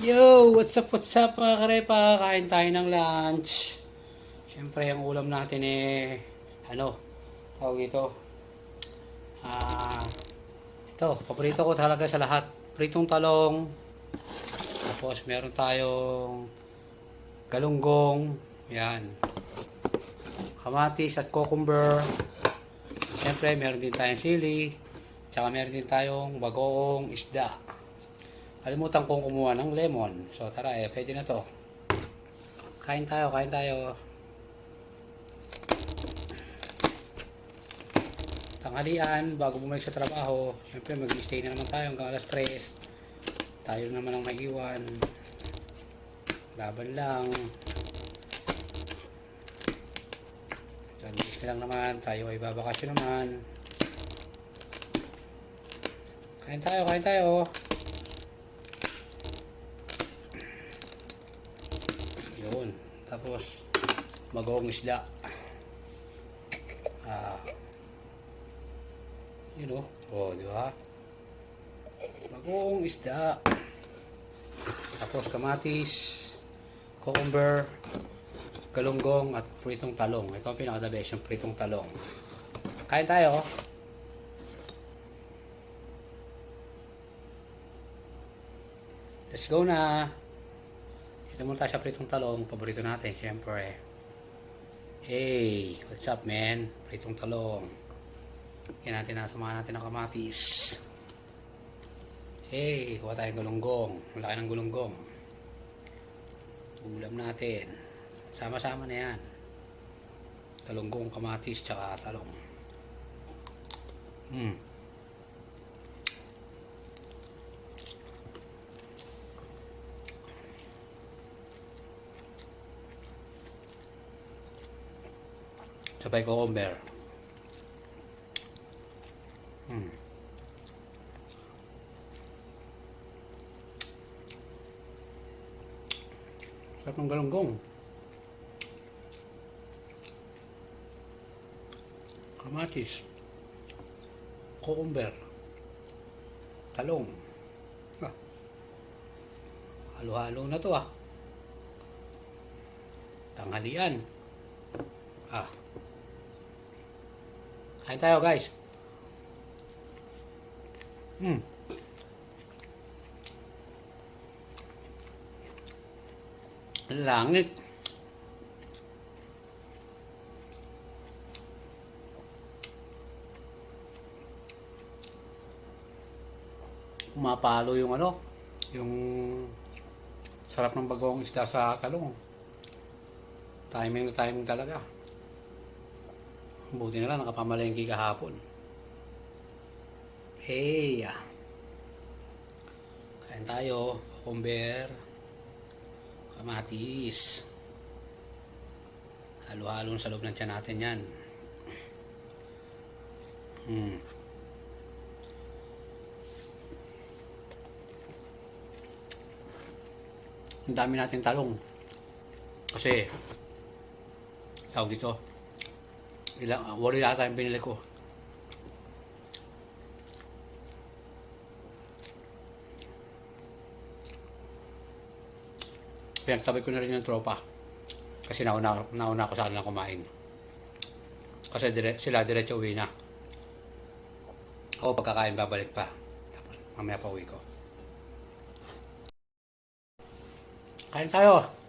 Yo, what's up, what's up mga karepa? Kain tayo ng lunch. Siyempre, ang ulam natin eh, ano, tawag ito. Ah, ito, paborito ko talaga sa lahat. Pritong talong. Tapos, meron tayong galunggong. Yan. Kamatis at cucumber. Siyempre, meron din tayong sili. Tsaka meron din tayong bagoong isda. Kalimutan kong kumuha ng lemon. So tara eh, pwede na to. Kain tayo, kain tayo. Tanghalian, bago bumalik sa trabaho, syempre mag-stay na naman tayo hanggang alas 3. Tayo naman ang maiwan. Laban lang. Na lang naman, tayo ay babakasyon naman. Kain tayo, kain tayo. Yun. Tapos, magawang isda. Ah. Yun o. Oh, di ba? Magawang isda. Tapos, kamatis, cucumber, galunggong, at pritong talong. Ito ang pinaka-the best, yung pritong talong. Kain tayo. Let's go na. Ito muna tayo sa pritong talong. Paborito natin, syempre. Hey, what's up, man? Pritong talong. Yan natin nasamahan natin ng kamatis. Hey, kuha tayong gulunggong. Malaki ng gulunggong. Ulam natin. Sama-sama na yan. Talunggong, kamatis, tsaka talong. Hmm. Sabay ko umber. Hmm. Sarap ng galunggong. Kamatis. Cucumber. Talong. Ah. Halo-halo na to ah. Tanghalian. Ah. Kain tayo guys. Hmm. Langit. Umapalo yung ano, yung sarap ng bagong isda sa talong. Timing na timing talaga. Buti na lang nakapamalengke kahapon. Hey! ah. Kain tayo. Cucumber. Kamatis. Halo-halo sa loob ng tiyan natin yan. Hmm. Ang dami natin talong. Kasi, tawag dito, ilang, uh, walo yata yung binili ko. Pinagsabi ko na rin yung tropa. Kasi nauna, nauna ako sa kanila kumain. Kasi dire, sila diretso uwi na. Ako pagkakain babalik pa. Mamaya pa uwi ko. Kain tayo.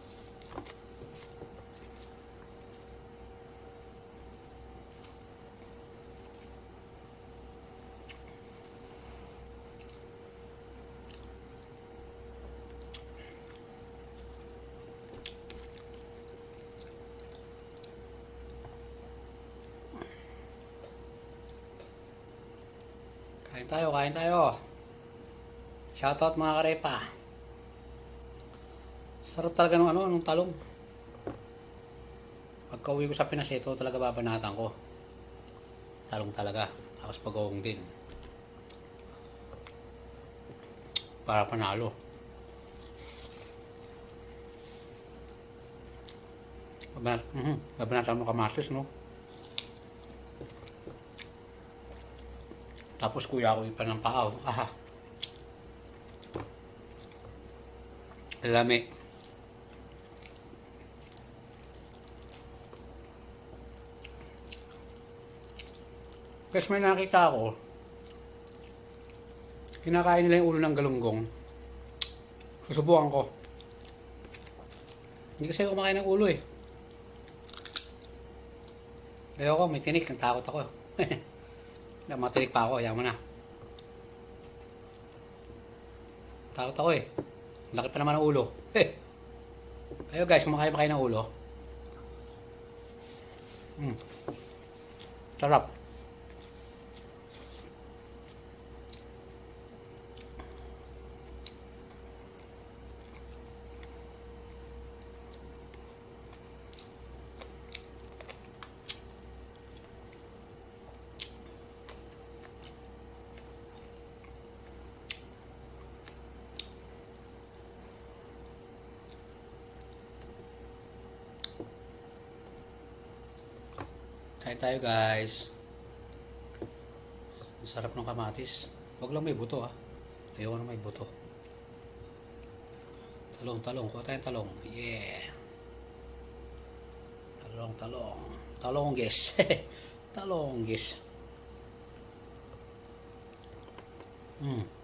Kain tayo, kain tayo. Shoutout mga karepa. Sarap talaga ng ano, ng talong. Pagka uwi ko sa Pinas, ito talaga babanatan ko. Talong talaga. Tapos pag-uong din. Para panalo. Babanat, mhm, babanatan mo kamatis, no? Tapos kuya ko pa ng paaw. Aha. Lami. Kasi may nakita ako, kinakain nila yung ulo ng galunggong. Susubukan ko. Hindi kasi ako kumakain ng ulo eh. Ayoko, may tinik. Natakot ako. Na, matinik pa ako. Ayaw mo na. Takot ako eh. Laki pa naman ng ulo. Eh. Ayo guys, kumakain pa kayo ng ulo. Mm. Sarap. Kain tayo guys. Ang sarap ng kamatis. Huwag lang may buto ha. Ayoko na may buto. Talong, talong. Kuha tayong talong. Yeah. Talong, talong. Talong guys. talong guys. Mm.